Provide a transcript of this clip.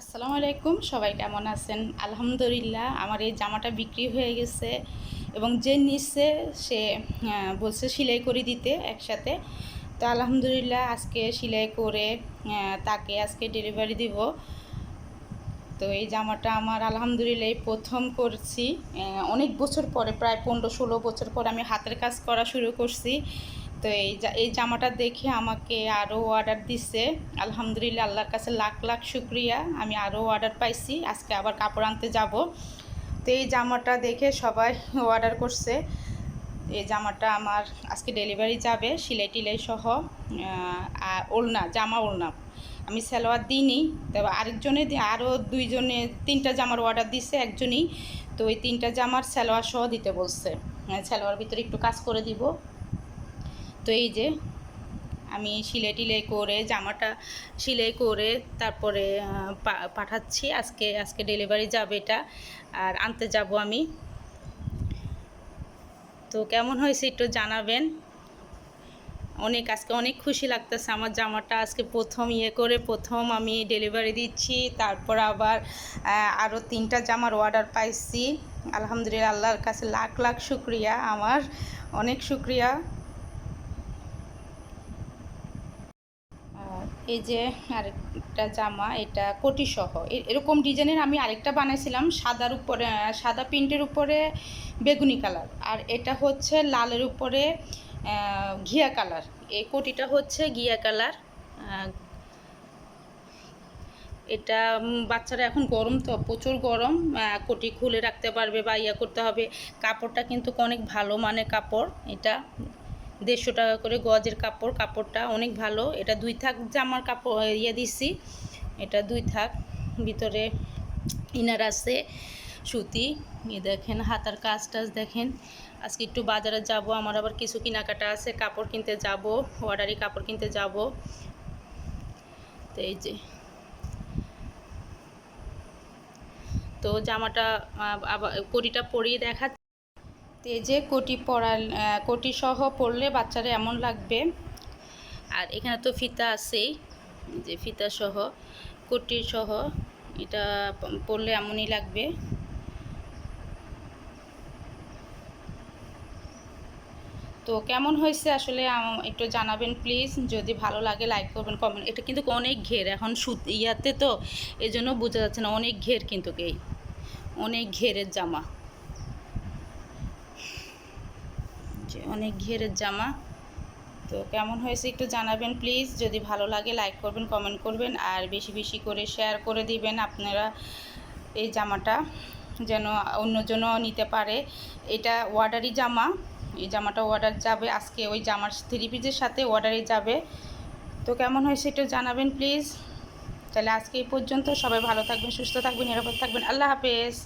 আসসালামু আলাইকুম, সবাই কেমন আছেন? আলহামদুলিল্লাহ, আমার এই জামাটা বিক্রি হয়ে গেছে এবং যে নিচ্ছে সে বলছে সেলাই করে দিতে একসাথে। তো আলহামদুলিল্লাহ, আজকে সেলাই করে তাকে আজকে ডেলিভারি দিব। তো এই জামাটা আমার আলহামদুলিল্লাহ প্রথম করছি। অনেক বছর পরে, প্রায় পনেরো ষোলো বছর পরে আমি হাতের কাজ করা শুরু করছি। তো এই এই জামাটা দেখে আমাকে আরও অর্ডার দিছে। আলহামদুলিল্লাহ আল্লাহর কাছে লাখ লাখ শুক্রিয়া। আমি আরও অর্ডার পাইছি। আজকে আবার কাপড় আনতে যাব। তো এই জামাটা দেখে সবাই অর্ডার করছে। এই জামাটা আমার আজকে ডেলিভারি যাবে সিলাই টিলাই সহ ওলনা জামা ওলনা। আমি সালোয়ার দিইনি তবে আরেকজনে আরও দুইজনে তিনটা জামার অর্ডার দিছে একজনই। তো ওই তিনটা জামার সালোয়ার সহ দিতে বলছে। আহ, সালোয়ার ভিতরে একটু কাজ করে দিব। তো এই যে আমি সিলাই টিলাই করে, জামাটা সিলাই করে তারপরে পাঠাচ্ছি। আজকে আজকে ডেলিভারি যাবে এটা আর আনতে যাব আমি। তো কেমন হয়েছে একটু জানাবেন? অনেক, আজকে অনেক খুশি লাগতেছে আমার জামাটা। আজকে প্রথম ইয়ে করে প্রথম আমি ডেলিভারি দিচ্ছি। তারপর আবার আরও তিনটা জামার অর্ডার পাইছি। আলহামদুলিল্লাহ, আল্লাহর কাছে লাখ লাখ শুক্রিয়া। আমার অনেক শুক্রিয়া আর এই যে আরেকটা জামা, এটা কোটি সহ এরকম ডিজাইনের আমি আরেকটা বানাইছিলাম, সাদার উপরে সাদা প্রিন্টের উপরে বেগুনি কালার। আর এটা হচ্ছে লালের উপরে ঘিয়া কালার। এই কোটিটা হচ্ছে ঘিয়া কালার। এটা বাচ্চারা এখন গরম তো, প্রচুর গরম। কোটি খুলে রাখতে পারবে বা ইয়া করতে হবে। কাপড়টা কিন্তু অনেক ভালো মানের কাপড় এটা। দেড়শো টাকা করে গজের কাপড়, কাপড়টা অনেক ভালো। এটা দুই থাক জামার কাপড় ইয়ে দিছি। এটা দুই থাক, ভিতরে ইনার আছে, সুতি। এই দেখেন, হাতার কাজ টাজ দেখেন। আজকে একটু বাজারে যাব, আমার আবার কিছু কেনাকাটা আছে, কাপড় কিনতে যাব, অর্ডারি কাপড় কিনতে যাব। তো এই যে। তো জামাটা কোটিটা পরিয়ে দেখা তো এই যে কোটি আহ, কোটি সহ পরলে বাচ্চারা এমন লাগবে। আর এখানে তো ফিতা আছেই যে ফিতা সহ কোটি সহ এটা প- পরলে এমনই লাগবে। তো কেমন হয়েছে আসলে একটু জানাবেন প্লিজ। যদি ভালো লাগে লাইক করবেন কমেন্ট। এটা কিন্তু অনেক ঘের এখন সুত ইয়াতে তো এই জন্য বোঝা যাচ্ছে না অনেক ঘের কিন্তু এই। অনেক ঘেরের জামা। যে অনেক ঘেরের জামা। তো কেমন হয়েছে একটু জানাবেন প্লিজ যদি ভালো লাগে লাইক করবেন কমেন্ট করবেন, আর বেশি বেশি করে শেয়ার করে দিবেন আপনারা এই জামাটা, যেন অন্যজনও নিতে পারে। এটা ওয়ার্ডারি জামা, এই জামাটা অর্ডার যাবে আজকে, ওই জামার থ্রি পিসের সাথে অর্ডারে যাবে। তো কেমন হয়েছে একটু জানাবেন প্লিজ তাহলে আজকে এই পর্যন্ত, সবাই ভালো থাকবেন, সুস্থ থাকবেন, নিরাপদ থাকবেন। আল্লাহ হাফেজ।